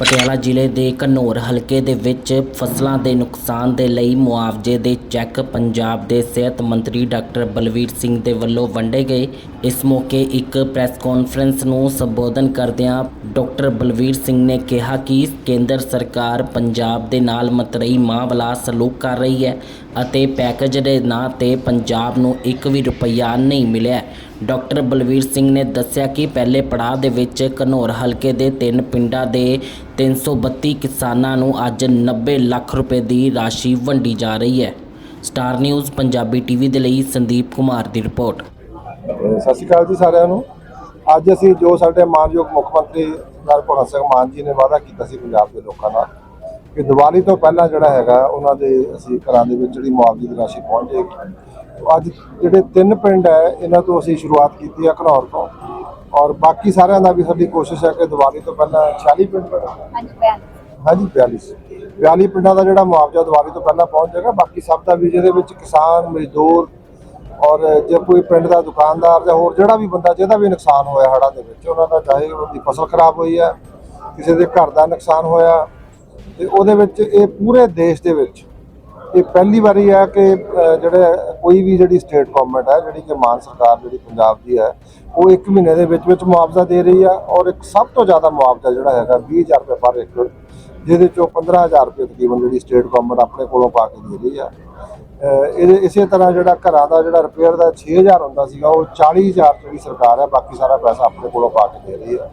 ਪਟਿਆਲਾ ਜ਼ਿਲ੍ਹੇ ਦੇ ਘਨੌਰ ਹਲਕੇ ਦੇ ਵਿੱਚ ਫਸਲਾਂ ਦੇ ਨੁਕਸਾਨ ਦੇ ਲਈ ਮੁਆਵਜ਼ੇ ਦੇ ਚੈੱਕ ਪੰਜਾਬ ਦੇ ਸਿਹਤ ਮੰਤਰੀ ਡਾਕਟਰ ਬਲਵੀਰ ਸਿੰਘ ਦੇ ਵੱਲੋਂ ਵੰਡੇ ਗਏ। ਇਸ ਮੌਕੇ ਇੱਕ ਪ੍ਰੈਸ ਕਾਨਫਰੰਸ ਨੂੰ ਸੰਬੋਧਨ ਕਰਦਿਆਂ ਡਾਕਟਰ ਬਲਵੀਰ ਸਿੰਘ ਨੇ ਕਿਹਾ ਕਿ ਕੇਂਦਰ ਸਰਕਾਰ ਪੰਜਾਬ ਦੇ ਨਾਲ ਮਤਰਈ ਮਾਂ ਵਾਲਾ ਸਲੂਕ ਕਰ ਰਹੀ ਹੈ ਅਤੇ ਪੈਕੇਜ ਦੇ ਨਾਂ ਤੇ ਪੰਜਾਬ ਨੂੰ ਇੱਕ ਵੀ ਰੁਪਈਆ ਨਹੀਂ ਮਿਲਿਆ। ਡਾਕਟਰ ਬਲਵੀਰ ਸਿੰਘ ਨੇ ਦੱਸਿਆ ਕਿ ਪਹਿਲੇ ਪੜਾਅ ਦੇ ਵਿੱਚ ਘਨੌਰ ਹਲਕੇ ਦੇ ਤਿੰਨ ਪਿੰਡਾਂ ਦੇ 332 ਕਿਸਾਨਾਂ ਨੂੰ ਅੱਜ 90 ਲੱਖ ਰੁਪਏ ਦੀ ਰਾਸ਼ੀ ਵੰਡੀ ਜਾ ਰਹੀ ਹੈ। ਸਟਾਰ ਨਿਊਜ਼, ਪੰਜਾਬੀ ਟੀਵੀ ਦੇ ਲਈ ਸੰਦੀਪ ਕੁਮਾਰ ਦੀ ਰਿਪੋਰਟ। ਸਤਿ ਸ਼੍ਰੀ ਅਕਾਲ ਜੀ ਸਾਰਿਆਂ ਨੂੰ। ਅੱਜ ਅਸੀਂ ਜੋ ਸਾਡੇ ਮਾਨਯੋਗ ਮੁੱਖ ਮੰਤਰੀ ਨਾਲ ਭਗਤ ਸਿੰਘ ਮਾਨ ਜੀ ਨੇ ਵਾਅਦਾ ਕੀਤਾ ਸੀ ਪੰਜਾਬ ਦੇ ਲੋਕਾਂ ਨਾਲ ਕਿ ਦੀਵਾਲੀ ਤੋਂ ਪਹਿਲਾਂ ਜਿਹੜਾ ਹੈਗਾ, ਉਹਨਾਂ ਦੇ ਅਸੀਂ ਘਰਾਂ ਦੇ ਵਿੱਚ ਜਿਹੜੀ ਮੁਆਵਜ਼ੇ ਦੀ ਰਾਸ਼ੀ ਪਹੁੰਚ ਜਾਏਗੀ। ਅੱਜ ਜਿਹੜੇ ਤਿੰਨ ਪਿੰਡ ਹੈ ਇਹਨਾਂ ਤੋਂ ਅਸੀਂ ਸ਼ੁਰੂਆਤ ਕੀਤੀ ਹੈ ਘਨੌਰ ਤੋਂ। ਔਰ ਬਾਕੀ ਸਾਰਿਆਂ ਦਾ ਵੀ ਸਾਡੀ ਕੋਸ਼ਿਸ਼ ਹੈ ਕਿ ਦੀਵਾਲੀ ਤੋਂ ਪਹਿਲਾਂ 46 ਪਿੰਡ ਹਾਂਜੀ ਬਿਆਨ ਹਾਂਜੀ 42 42 ਪਿੰਡਾਂ ਦਾ ਜਿਹੜਾ ਮੁਆਵਜ਼ਾ ਦੀਵਾਲੀ ਤੋਂ ਪਹਿਲਾਂ ਪਹੁੰਚ ਜਾਏਗਾ ਬਾਕੀ ਸਭ ਦਾ ਵੀ ਜਿਹਦੇ ਵਿੱਚ ਕਿਸਾਨ ਮਜ਼ਦੂਰ ਔਰ ਜੇ ਕੋਈ ਪਿੰਡ ਦਾ ਦੁਕਾਨਦਾਰ ਜਾਂ ਹੋਰ ਜਿਹੜਾ ਵੀ ਬੰਦਾ ਜਿਹਦਾ ਵੀ ਨੁਕਸਾਨ ਹੋਇਆ ਹੜ੍ਹਾਂ ਦੇ ਵਿੱਚ ਉਹਨਾਂ ਦਾ ਚਾਹੇ ਉਹਦੀ ਫਸਲ ਖਰਾਬ ਹੋਈ ਹੈ ਕਿਸੇ ਦੇ ਘਰ ਦਾ ਨੁਕਸਾਨ ਹੋਇਆ ਤੇ ਉਹਦੇ ਵਿੱਚ ਇਹ ਪੂਰੇ ਦੇਸ਼ ਦੇ ਵਿੱਚ ਇਹ ਪਹਿਲੀ ਵਾਰੀ ਹੈ ਕਿ ਜਿਹੜੇ ਕੋਈ ਵੀ ਜਿਹੜੀ ਸਟੇਟ ਗਵਰਨਮੈਂਟ ਹੈ ਜਿਹੜੀ ਕਿ ਮਾਨ ਸਰਕਾਰ ਜਿਹੜੀ ਪੰਜਾਬ ਦੀ ਹੈ ਉਹ 1 ਮਹੀਨੇ ਦੇ ਵਿੱਚ ਵਿੱਚ ਮੁਆਵਜ਼ਾ ਦੇ ਰਹੀ ਆ ਔਰ ਇੱਕ ਸਭ ਤੋਂ ਜ਼ਿਆਦਾ ਮੁਆਵਜ਼ਾ ਜਿਹੜਾ ਹੈਗਾ 20000 ਰੁਪਏ ਪਰ ਏਕੜ, ਜਿਹਦੇ ਚੋਂ 15000 ਰੁਪਏ ਤਕਰੀਬਨ ਜਿਹੜੀ ਸਟੇਟ ਗਵਰਨਮੈਂਟ ਆਪਣੇ ਕੋਲੋਂ ਪਾ ਕੇ ਦੇ ਰਹੀ ਆ। ਇਹਦੇ, ਇਸੇ ਤਰ੍ਹਾਂ ਜਿਹੜਾ ਘਰਾਂ ਦਾ ਜਿਹੜਾ ਰਿਪੇਅਰ ਦਾ 6000 ਹੁੰਦਾ ਸੀਗਾ, ਉਹ 40000 ਜਿਹੜੀ ਸਰਕਾਰ ਹੈ ਬਾਕੀ ਸਾਰਾ ਪੈਸਾ ਆਪਣੇ ਕੋਲੋਂ ਪਾ ਕੇ ਦੇ ਰਹੀ ਹੈ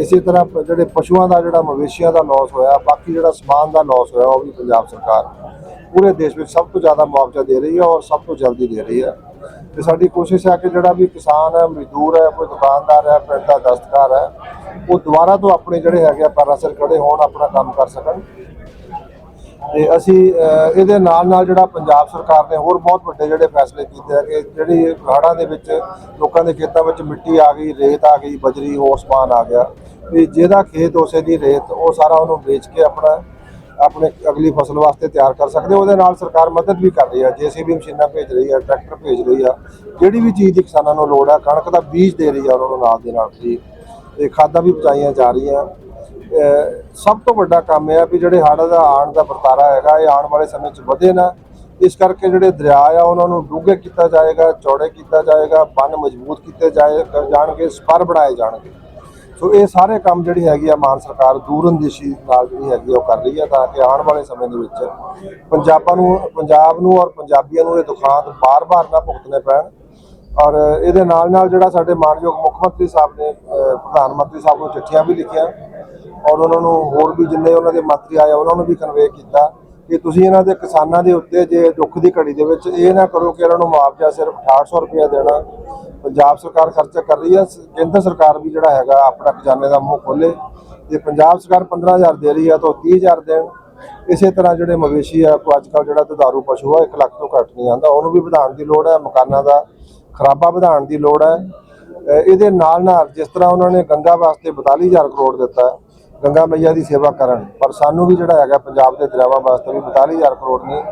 ਇਸੇ ਤਰ੍ਹਾਂ ਜਿਹੜੇ ਪਸ਼ੂਆਂ ਦਾ ਜਿਹੜਾ ਮਵੇਸ਼ੀਆਂ ਦਾ ਲਾਸ ਹੋਇਆ, ਬਾਕੀ ਜਿਹੜਾ ਸਮਾਨ ਦਾ ਲਾਸ ਹੋਇਆ, ਉਹ ਵੀ ਪੰਜਾਬ ਸਰਕਾਰ ਪੂਰੇ ਦੇਸ਼ ਵਿੱਚ ਸਭ ਤੋਂ ਜ਼ਿਆਦਾ ਮੁਆਵਜ਼ਾ ਦੇ ਰਹੀ ਹੈ ਔਰ ਸਭ ਤੋਂ ਜਲਦੀ ਦੇ ਰਹੀ ਹੈ। ਤੇ ਸਾਡੀ ਕੋਸ਼ਿਸ਼ ਹੈ ਕਿ ਜਿਹੜਾ ਵੀ ਕਿਸਾਨ ਹੈ, ਮਜ਼ਦੂਰ ਹੈ, ਕੋਈ ਦੁਕਾਨਦਾਰ ਹੈ, ਪਿੰਡ ਦਾ ਦਸਤਕਾਰ ਹੈ, ਉਹ ਦੁਬਾਰਾ ਤੋਂ ਆਪਣੇ ਜਿਹੜੇ ਹੈਗੇ ਆ ਪੈਰਾਂ ਸਿਰ ਖੜੇ ਹੋਣ, ਆਪਣਾ ਕੰਮ ਕਰ ਸਕਣ। ਤੇ ਅਸੀਂ ਇਹਦੇ ਨਾਲ ਨਾਲ ਜਿਹੜਾ ਪੰਜਾਬ ਸਰਕਾਰ ਨੇ ਹੋਰ ਬਹੁਤ ਵੱਡੇ ਜਿਹੜੇ ਫੈਸਲੇ ਕੀਤੇ ਆ ਕਿ ਜਿਹੜੀ ਹੜ੍ਹਾਂ ਦੇ ਵਿੱਚ ਲੋਕਾਂ ਦੇ ਖੇਤਾਂ ਵਿੱਚ ਮਿੱਟੀ ਆ ਗਈ, ਰੇਤ ਆ ਗਈ, ਬਜਰੀ, ਹੋਰ ਸਮਾਨ ਆ ਗਿਆ। ਵੀ ਜਿਹਦਾ ਖੇਤ ਉਸੇ ਦੀ ਰੇਤ, ਉਹ ਸਾਰਾ ਉਹਨੂੰ ਵੇਚ ਕੇ ਆਪਣਾ ਆਪਣੇ ਅਗਲੀ ਫਸਲ ਵਾਸਤੇ ਤਿਆਰ ਕਰ ਸਕਦੇ ਉਹਦੇ ਨਾਲ ਸਰਕਾਰ ਮਦਦ ਵੀ ਕਰ ਰਹੀ ਹੈ ਜੀਸੀਬੀ ਮਸ਼ੀਨਾਂ ਭੇਜ ਰਹੀ ਹੈ ਟਰੈਕਟਰ ਭੇਜ ਰਹੀ ਆ। ਜਿਹੜੀ ਵੀ ਚੀਜ਼ ਦੀ ਕਿਸਾਨਾਂ ਨੂੰ ਲੋੜ ਆ, ਕਣਕ ਦਾ ਬੀਜ ਦੇ ਰਹੀ ਆ, ਉਹਨਾਂ ਨੂੰ ਨਾਲ ਦੇ ਨਾਲ ਫ੍ਰੀ ਤੇ ਖਾਦਾਂ ਵੀ ਪਹੁੰਚਾਈਆਂ ਜਾ ਰਹੀਆਂ। ਸਭ ਤੋਂ ਵੱਡਾ ਕੰਮ ਇਹ ਆ ਵੀ ਜਿਹੜੇ ਹੜ੍ਹ ਦਾ ਆਣ ਦਾ ਵਰਤਾਰਾ ਹੈਗਾ, ਇਹ ਆਉਣ ਵਾਲੇ ਸਮੇਂ 'ਚ ਵਧੇ ਨਾ। ਇਸ ਕਰਕੇ ਜਿਹੜੇ ਦਰਿਆ ਆ, ਉਹਨਾਂ ਨੂੰ ਡੂੰਘੇ ਕੀਤਾ ਜਾਏਗਾ, ਚੌੜੇ ਕੀਤਾ ਜਾਏਗਾ, ਬੰਨ ਮਜ਼ਬੂਤ ਕੀਤੇ ਜਾਏ, ਜਾਣਗੇ, ਸਪਰ ਬਣਾਏ ਜਾਣਗੇ। ਸੋ ਇਹ ਸਾਰੇ ਕੰਮ ਜਿਹੜੀ ਹੈਗੀ ਆ ਮਾਨ ਸਰਕਾਰ ਦੂਰਅੰਦੇਸ਼ੀ ਨਾਲ ਜਿਹੜੀ ਹੈਗੀ ਆ ਉਹ ਕਰ ਰਹੀ ਹੈ ਤਾਂ ਕਿ ਆਉਣ ਵਾਲੇ ਸਮੇਂ ਦੇ ਵਿੱਚ ਪੰਜਾਬਾਂ ਨੂੰ, ਪੰਜਾਬ ਨੂੰ ਔਰ ਪੰਜਾਬੀਆਂ ਨੂੰ ਇਹ ਦੁਖਾਂਤ ਬਾਰ-ਬਾਰ ਨਾ ਭੁਗਤਣੇ ਪੈਣ ਔਰ ਇਹਦੇ ਨਾਲ ਨਾਲ ਜਿਹੜਾ ਸਾਡੇ ਮਾਨਯੋਗ ਮੁੱਖ ਮੰਤਰੀ ਸਾਹਿਬ ਨੇ ਪ੍ਰਧਾਨ ਮੰਤਰੀ ਸਾਹਿਬ ਨੂੰ ਚਿੱਠੀਆਂ ਵੀ ਲਿਖੀਆਂ ਔਰ ਉਹਨਾਂ ਨੂੰ ਹੋਰ ਵੀ ਜਿੰਨੇ ਉਹਨਾਂ ਦੇ ਮੰਤਰੀ ਆਏ ਉਹਨਾਂ ਨੂੰ ਵੀ ਕਨਵੇ ਕੀਤਾ ਕਿ ਤੁਸੀਂ ਇਹਨਾਂ ਦੇ ਕਿਸਾਨਾਂ ਦੇ ਉੱਤੇ ਜੇ ਦੁੱਖ ਦੀ ਘੜੀ ਦੇ ਵਿੱਚ ਇਹ ਨਾ ਕਰੋ ਕਿ ਇਹਨਾਂ ਨੂੰ ਮੁਆਵਜ਼ਾ ਸਿਰਫ 6800 ਰੁਪਏ ਦੇਣਾ ਪੰਜਾਬ ਸਰਕਾਰ ਖਰਚਾ ਕਰ ਰਹੀ ਹੈ। ਸ- ਕੇਂਦਰ ਸਰਕਾਰ ਵੀ ਜਿਹੜਾ ਹੈਗਾ, ਆਪਣਾ ਖਜ਼ਾਨੇ ਦਾ ਮੂੰਹ ਖੋਲੇ ਜੇ ਪੰਜਾਬ ਸਰਕਾਰ 15000 ਦੇ ਰਹੀ ਹੈ, ਤਾਂ ਉਹ 30000 ਦੇਣ। ਇਸੇ ਤਰ੍ਹਾਂ ਜਿਹੜੇ ਮਵੇਸ਼ੀ ਆ ਕੋ ਅੱਜ ਕੱਲ੍ਹ ਜਿਹੜਾ ਦੁਧਾਰੂ ਪਸ਼ੂ ਆ 1 ਲੱਖ ਤੋਂ ਘੱਟ ਨਹੀਂ ਆਂਦਾ ਉਹਨੂੰ ਵੀ ਵਧਾਉਣ ਦੀ ਲੋੜ ਹੈ, ਮਕਾਨਾਂ ਦਾ ਖਰਾਬਾ ਵਧਾਉਣ ਦੀ ਲੋੜ ਹੈ। ਇਹਦੇ ਨਾਲ ਨਾਲ ਜਿਸ ਤਰ੍ਹਾਂ ਉਹਨਾਂ ਨੇ ਗੰਗਾ ਵਾਸਤੇ 42000 ਕਰੋੜ ਦਿੱਤਾ ਗੰਗਾ ਮਈਆ ਦੀ ਸੇਵਾ ਕਰਨ। ਪਰ ਸਾਨੂੰ ਵੀ ਜਿਹੜਾ ਹੈਗਾ ਪੰਜਾਬ ਦੇ ਦਰਿਆਵਾਂ ਵਾਸਤੇ ਵੀ 42000 ਕਰੋੜ ਨੇ।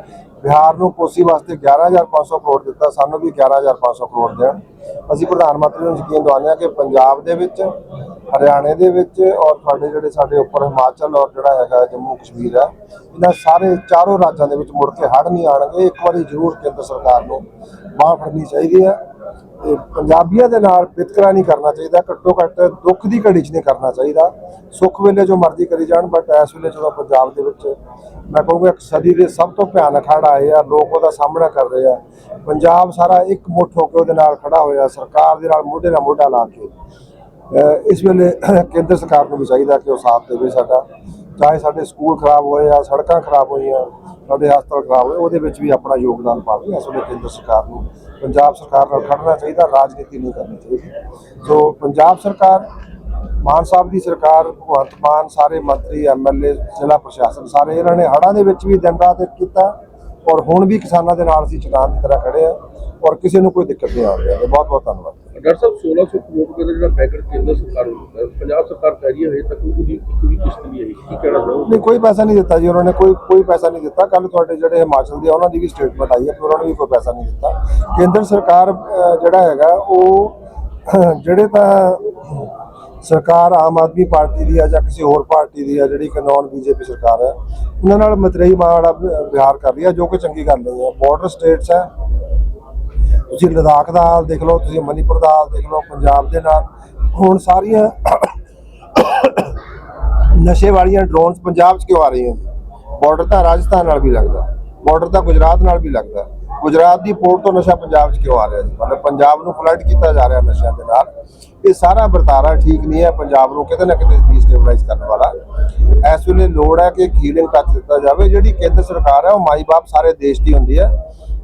ਬਿਹਾਰ ਨੂੰ ਕੋਸੀ ਵਾਸਤੇ 11500 ਕਰੋੜ ਦਿੱਤਾ, ਸਾਨੂੰ ਵੀ 11500 ਕਰੋੜ ਦੇਣ। ਅਸੀਂ ਪ੍ਰਧਾਨ ਮੰਤਰੀ ਨੂੰ ਯਕੀਨ ਦਿਵਾਉਂਦੇ ਹਾਂ ਕਿ ਪੰਜਾਬ ਦੇ ਵਿੱਚ ਹਰਿਆਣੇ ਦੇ ਵਿੱਚ ਔਰ ਸਾਡੇ ਜਿਹੜੇ ਸਾਡੇ ਉੱਪਰ ਹਿਮਾਚਲ ਔਰ ਜਿਹੜਾ ਹੈਗਾ ਜੰਮੂ ਕਸ਼ਮੀਰ ਹੈ, ਇਹਨਾਂ ਸਾਰੇ ਚਾਰੋਂ ਰਾਜਾਂ ਦੇ ਵਿੱਚ ਮੁੜ ਕੇ ਹੜ੍ਹ ਨਹੀਂ ਆਣਗੇ ਇੱਕ ਵਾਰੀ ਜ਼ਰੂਰ ਕੇਂਦਰ ਸਰਕਾਰ ਨੂੰ ਬਾਂਹ ਫੜਨੀ ਚਾਹੀਦੀ ਹੈ ਤੇ ਪੰਜਾਬੀਆਂ ਦੇ ਨਾਲ ਵਿਤਕਰਾ ਨਹੀਂ ਕਰਨਾ ਚਾਹੀਦਾ, ਘੱਟੋ ਘੱਟ ਦੁੱਖ ਦੀ ਘੜੀ 'ਚ ਨਹੀਂ ਕਰਨਾ ਚਾਹੀਦਾ। ਸੁੱਖ ਵੇਲੇ ਜੋ ਮਰਜ਼ੀ ਕਰੀ ਜਾਣ ਬਟ ਇਸ ਵੇਲੇ ਜਦੋਂ ਪੰਜਾਬ ਦੇ ਵਿੱਚ ਮੈਂ ਕਹੂੰਗਾ ਇੱਕ ਸਦੀ ਦੇ ਸਭ ਤੋਂ ਭਿਆਨਕ ਹੜ੍ਹ ਆਏ ਆ, ਲੋਕ ਉਹਦਾ ਸਾਹਮਣਾ ਕਰ ਰਹੇ ਆ। ਪੰਜਾਬ ਸਾਰਾ ਇੱਕ ਮੁੱਠ ਹੋ ਕੇ ਉਹਦੇ ਨਾਲ ਖੜਾ ਹੋਇਆ, ਸਰਕਾਰ ਦੇ ਨਾਲ ਮੋਢੇ ਨਾਲ ਮੋਢਾ ਲਾ ਕੇ ਇਸ ਵੇਲੇ ਕੇਂਦਰ ਸਰਕਾਰ ਨੂੰ ਵੀ ਚਾਹੀਦਾ ਕਿ ਉਹ ਸਾਥ ਦੇਵੇ ਸਾਡਾ। ਚਾਹੇ ਸਾਡੇ ਸਕੂਲ ਖਰਾਬ ਹੋਏ ਆ, ਸੜਕਾਂ ਖਰਾਬ ਹੋਈਆਂ, ਸਾਡੇ ਹਸਪਤਾਲ ਖਰਾਬ ਹੋਏ, ਉਹਦੇ ਵਿੱਚ ਵੀ ਆਪਣਾ ਯੋਗਦਾਨ ਪਾਵੇ। ਇਸ ਵੇਲੇ ਕੇਂਦਰ ਸਰਕਾਰ ਨੂੰ ਪੰਜਾਬ ਸਰਕਾਰ ਨਾਲ ਖੜਨਾ ਚਾਹੀਦਾ, ਰਾਜਨੀਤੀ ਨਹੀਂ ਕਰਨੀ ਚਾਹੀਦੀ। ਸੋ ਪੰਜਾਬ ਸਰਕਾਰ, ਮਾਨ ਸਾਹਿਬ ਦੀ ਸਰਕਾਰ, ਭਗਵੰਤ ਮਾਨ, ਸਾਰੇ ਮੰਤਰੀ ਐਮਐਲਏ ਜ਼ਿਲ੍ਹਾ ਪ੍ਰਸ਼ਾਸਨ, ਸਾਰੇ ਇਹਨਾਂ ਨੇ ਹੜ੍ਹਾਂ ਦੇ ਵਿੱਚ ਵੀ ਦਿਨ ਰਾਤ ਇੱਕ ਕੀਤਾ ਔਰ ਹੁਣ ਵੀ ਕਿਸਾਨਾਂ ਦੇ ਨਾਲ ਅਸੀਂ ਚਟਾਨ ਦੀ ਤਰ੍ਹਾਂ ਖੜੇ ਆ ਔਰ ਕਿਸੇ ਨੂੰ ਕੋਈ ਦਿੱਕਤ ਨਹੀਂ ਆ ਰਹੀ ਬਹੁਤ ਬਹੁਤ ਧੰਨਵਾਦ। ਡਾਕਟਰ ਸਾਹਿਬ 1600 ਕਰੋੜ ਰੁਪਏ ਦਾ ਜਿਹੜਾ ਪੈਕੇਜ ਕੇਂਦਰ ਸਰਕਾਰ ਨੂੰ ਪੰਜਾਬ ਸਰਕਾਰ ਕਹਿ ਰਹੀ ਹੈ ਹਜੇ ਤੱਕ ਉਹਦੀ ਇੱਕ ਕਿਸ਼ਤ ਨਹੀਂ ਆਈ। ਕੀ ਕਹਿਣਾ ਚਾਹੋਗੇ? ਨਹੀਂ, ਕੋਈ ਪੈਸਾ ਨਹੀਂ ਦਿੱਤਾ ਜੀ, ਉਹਨਾਂ ਨੇ ਕੋਈ ਕੋਈ ਪੈਸਾ ਨਹੀਂ ਦਿੱਤਾ। ਕੱਲ ਤੁਹਾਡੇ ਜਿਹੜੇ ਹਿਮਾਚਲ ਦੇ ਉਹਨਾਂ ਦੀ ਵੀ ਸਟੇਟਮੈਂਟ ਆਈ ਹੈ ਕਿ ਉਹਨਾਂ ਨੇ ਵੀ ਕੋਈ ਪੈਸਾ ਨਹੀਂ ਦਿੱਤਾ। ਕੇਂਦਰ ਸਰਕਾਰ ਜਿਹੜਾ ਹੈਗਾ, ਉਹ, ਜਿਹੜੇ ਤਾਂ ਸਰਕਾਰ ਆਮ ਆਦਮੀ ਪਾਰਟੀ ਦੀ ਹੈ ਜਾਂ ਕਿਸੇ ਹੋਰ ਪਾਰਟੀ ਦੀ ਹੈ ਜਿਹੜੀ ਕਿ ਨਾਨ ਬੀਜੇਪੀ ਸਰਕਾਰ ਹੈ, ਉਹਨਾਂ ਨਾਲ ਮਤਰੇਈ ਮਾਂ ਵਾਲਾ ਵਿ- ਵਿਹਾਰ ਕਰ ਰਹੀ ਹੈ, ਜੋ ਕਿ ਚੰਗੀ ਗੱਲ ਨਹੀਂ ਹੈ। ਬਾਰਡਰ ਸਟੇਟਸ ਹੈ ਤੁਸੀਂ ਲਦਾਖ ਦਾ ਹਾਲ ਦੇਖ ਲਓ, ਤੁਸੀਂ ਮਨੀਪੁਰ ਦਾ ਹਾਲ ਦੇਖ ਲਓ, ਪੰਜਾਬ ਦੇ ਨਾਲ। ਹੁਣ ਸਾਰੀਆਂ ਨਸ਼ੇ ਵਾਲੀਆਂ ਡਰੋਨਸ ਪੰਜਾਬ 'ਚ ਕਿਉਂ ਆ ਰਹੀਆਂ ਬਾਰਡਰ ਤਾਂ ਰਾਜਸਥਾਨ ਨਾਲ ਵੀ ਲੱਗਦਾ ਬਾਰਡਰ ਤਾਂ ਗੁਜਰਾਤ ਨਾਲ ਵੀ ਲੱਗਦਾ। ਗੁਜਰਾਤ ਦੀ ਪੋਰਟ ਤੋਂ ਨਸ਼ਾ ਪੰਜਾਬ 'ਚ ਕਿਉਂ ਆ ਰਿਹਾ ਜੀ? ਮਤਲਬ ਪੰਜਾਬ ਨੂੰ ਫਲੱਡ ਕੀਤਾ ਜਾ ਰਿਹਾ ਨਸ਼ਿਆਂ ਦੇ ਨਾਲ। ਇਹ ਸਾਰਾ ਵਰਤਾਰਾ ਠੀਕ ਨਹੀਂ ਹੈ, ਪੰਜਾਬ ਨੂੰ ਕਿਤੇ ਨਾ ਕਿਤੇ ਡੀਸਟੇਬਲਾਈਜ਼ ਕਰਨ ਵਾਲਾ। ਇਸ ਵੇਲੇ ਲੋੜ ਹੈ ਕਿ ਹੀਲਿੰਗ ਟੱਚ ਦਿੱਤਾ ਜਾਵੇ, ਜਿਹੜੀ ਕੇਂਦਰ ਸਰਕਾਰ ਹੈ, ਉਹ ਮਾਈ ਬਾਪ ਸਾਰੇ ਦੇਸ਼ ਦੀ ਹੁੰਦੀ ਹੈ।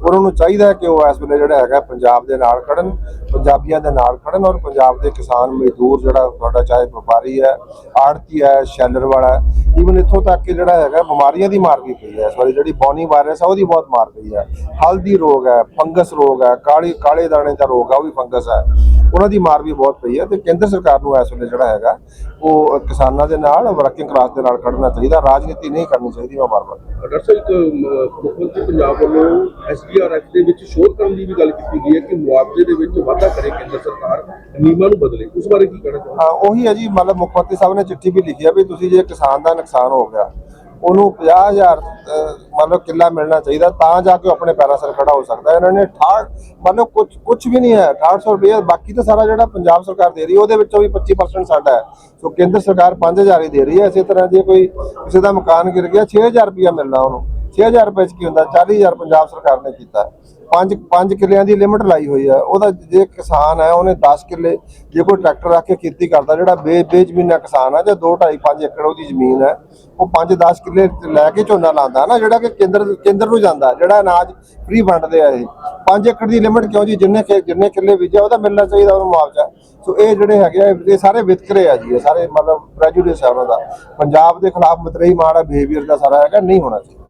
ਉਹਨਾਂ ਨੂੰ ਚਾਹੀਦਾ ਹੈ ਕਿ ਉਹ ਇਸ ਵੇਲੇ ਜਿਹੜਾ ਹੈਗਾ ਪੰਜਾਬ ਦੇ ਨਾਲ ਖੜਨ, ਪੰਜਾਬੀਆਂ ਦੇ ਨਾਲ ਖੜਨ ਔਰ ਪੰਜਾਬ ਦੇ ਕਿਸਾਨ ਮਜ਼ਦੂਰ ਜਿਹੜਾ ਤੁਹਾਡਾ ਚਾਹੇ ਵਪਾਰੀ ਹੈ ਆੜਤੀ ਹੈ, ਸ਼ੈਲਰ ਵਾਲਾ ਈਵਨ ਇੱਥੋਂ ਤੱਕ ਕਿ ਜਿਹੜਾ ਹੈਗਾ ਬਿਮਾਰੀਆਂ ਦੀ ਮਾਰ ਵੀ ਪਈ ਹੈ ਇਸ ਵਾਰੀ, ਜਿਹੜੀ ਬੌਨੀ ਵਾਇਰਸ ਹੈ ਉਹਦੀ ਬਹੁਤ ਮਾਰ ਪਈ ਹੈ। ਹਲਦੀ ਰੋਗ ਹੈ, ਫੰਗਸ ਰੋਗ ਹੈ, ਕਾਲੇ ਕਾਲੇ ਦਾਣੇ ਦਾ ਰੋਗ ਹੈ, ਉਹ ਵੀ ਫੰਗਸ ਹੈ। ਉਹਨਾਂ ਦੀ ਮਾਰ ਵੀ ਬਹੁਤ ਪਈ ਹੈ ਤੇ ਕੇਂਦਰ ਸਰਕਾਰ ਨੂੰ ਇਸ ਵੇਲੇ ਜਿਹੜਾ ਹੈਗਾ ਉਹ ਕਿਸਾਨਾਂ ਦੇ ਨਾਲ ਵਰਕਿੰਗ ਕਲਾਸ ਦੇ ਨਾਲ ਖੜਨਾ ਚਾਹੀਦਾ ਰਾਜਨੀਤੀ ਨਹੀਂ ਕਰਨੀ ਚਾਹੀਦੀ ਮੈਂ ਬਾਰ-ਬਾਰ ਡਾਕਟਰ ਸਾਹਿਬ ਮੁੱਖ ਮੰਤਰੀ ਪੰਜਾਬ ਵੱਲੋਂ ਐਸਡੀਆਰਐਫ ਦੇ ਵਿੱਚ ਸ਼ੋਧ ਕਰਨ ਦੀ ਵੀ ਗੱਲ ਕੀਤੀ ਗਈ ਹੈ ਕਿ ਮੁਆਵਜ਼ੇ ਦੇ ਵਿੱਚ ਵਾਧਾ ਕਰੇ ਕੇਂਦਰ ਸਰਕਾਰ ਨਿਯਮਾਂ ਨੂੰ ਬਦਲੇ ਉਸ ਬਾਰੇ ਕੀ ਕਹਿਣਾ ਚਾਹੁੰਦੇ ਹਾਂ ਉਹੀ ਹੈ ਜੀ ਮਤਲਬ ਮੁੱਖ ਮੰਤਰੀ ਸਾਹਿਬ ਨੇ ਚਿੱਠੀ ਵੀ ਲਿਖੀ ਹੈ ਵੀ ਤੁਸੀਂ ਜੇ ਕਿਸਾਨ ਦਾ ਨੁਕਸਾਨ ਹੋ ਗਿਆ ਉਹਨੂੰ 50000 ਅਹ, ਮਤਲਬ ਕਿੱਲਾ ਮਿਲਣਾ ਚਾਹੀਦਾ ਤਾਂ ਜਾ ਕੇ ਆਪਣੇ ਪੈਰਾਂ ਸਰ ਖੜਾ ਹੋ ਸਕਦਾ। ਇਹਨਾਂ ਨੇ 68 ਮਤਲਬ ਕੁਝ ਕੁਝ ਵੀ ਨਹੀਂ ਹੈ 6800 ਰੁਪਏ ਬਾਕੀ ਤਾਂ ਸਾਰਾ ਜਿਹੜਾ ਪੰਜਾਬ ਸਰਕਾਰ ਦੇ ਰਹੀ ਹੈ ਉਹਦੇ ਵਿੱਚੋਂ ਵੀ 25% ਸਾਡਾ ਹੈ। ਸੋ ਕੇਂਦਰ ਸਰਕਾਰ 5000 ਹੀ ਦੇ ਰਹੀ ਹੈ। ਇਸੇ ਤਰ੍ਹਾਂ ਜੇ ਕੋਈ ਕਿਸੇ ਦਾ ਮਕਾਨ ਗਿਰ ਗਿਆ 6000 ਰੁਪਇਆ ਮਿਲਣਾ ਉਹਨੂੰ। 6000 ਰੁਪਏ ਚ ਕੀ ਹੁੰਦਾ? 40000 ਪੰਜਾਬ ਸਰਕਾਰ ਨੇ ਕੀਤਾ। ਪੰਜ ਪੰਜ ਕਿੱਲਿਆਂ ਦੀ ਲਿਮਟ ਲਾਈ ਹੋਈ ਹੈ। ਉਹਦਾ ਜੇ ਕਿਸਾਨ ਹੈ, ਉਹਨੇ 10 ਕਿੱਲੇ ਜੇ ਕੋਈ ਟਰੈਕਟਰ ਰੱਖ ਕੇ ਖੇਤੀ ਕਰਦਾ, ਜਿਹੜਾ ਬੇ, ਬੇਜ਼ਮੀਨਾ ਕਿਸਾਨ ਹੈ ਜਾਂ 2 2.5 5 ਏਕੜ ਉਹਦੀ ਜ਼ਮੀਨ ਹੈ, ਉਹ 5 10 ਕਿੱਲੇ ਲੈ ਕੇ ਝੋਨਾ ਲਾਉਂਦਾ ਨਾ, ਜਿਹੜਾ ਕਿ ਕੇਂਦਰ ਕੇਂਦਰ ਨੂੰ ਜਾਂਦਾ ਜਿਹੜਾ ਅਨਾਜ ਫ੍ਰੀ ਵੰਡਦੇ ਆ ਇਹ। 5 ਏਕੜ ਦੀ ਲਿਮਟ ਕਿਉਂ ਜੀ? ਜਿੰਨੇ ਜਿੰਨੇ ਕਿੱਲੇ ਬੀਜਿਆ, ਉਹਦਾ ਮਿਲਣਾ ਚਾਹੀਦਾ, ਉਹਨੂੰ ਮੁਆਵਜ਼ਾ। ਸੋ ਇਹ ਜਿਹੜੇ ਹੈਗੇ ਆ, ਇਹ ਸਾਰੇ ਵਿਤਕਰੇ ਆ ਜੀ, ਇਹ ਸਾਰੇ ਮਤਲਬ ਪ੍ਰੈਜੂਡਿਸ ਹੈ ਉਹਨਾਂ ਦਾ। ਪੰਜਾਬ ਦੇ ਖਿਲਾਫ ਮਤਰੇਈ ਮਾੜਾ ਬਿਹੇਵੀਅਰ ਦਾ ਸਾਰਾ ਹੈਗਾ, ਨਹੀਂ ਹੋਣਾ ਚਾਹੀਦਾ।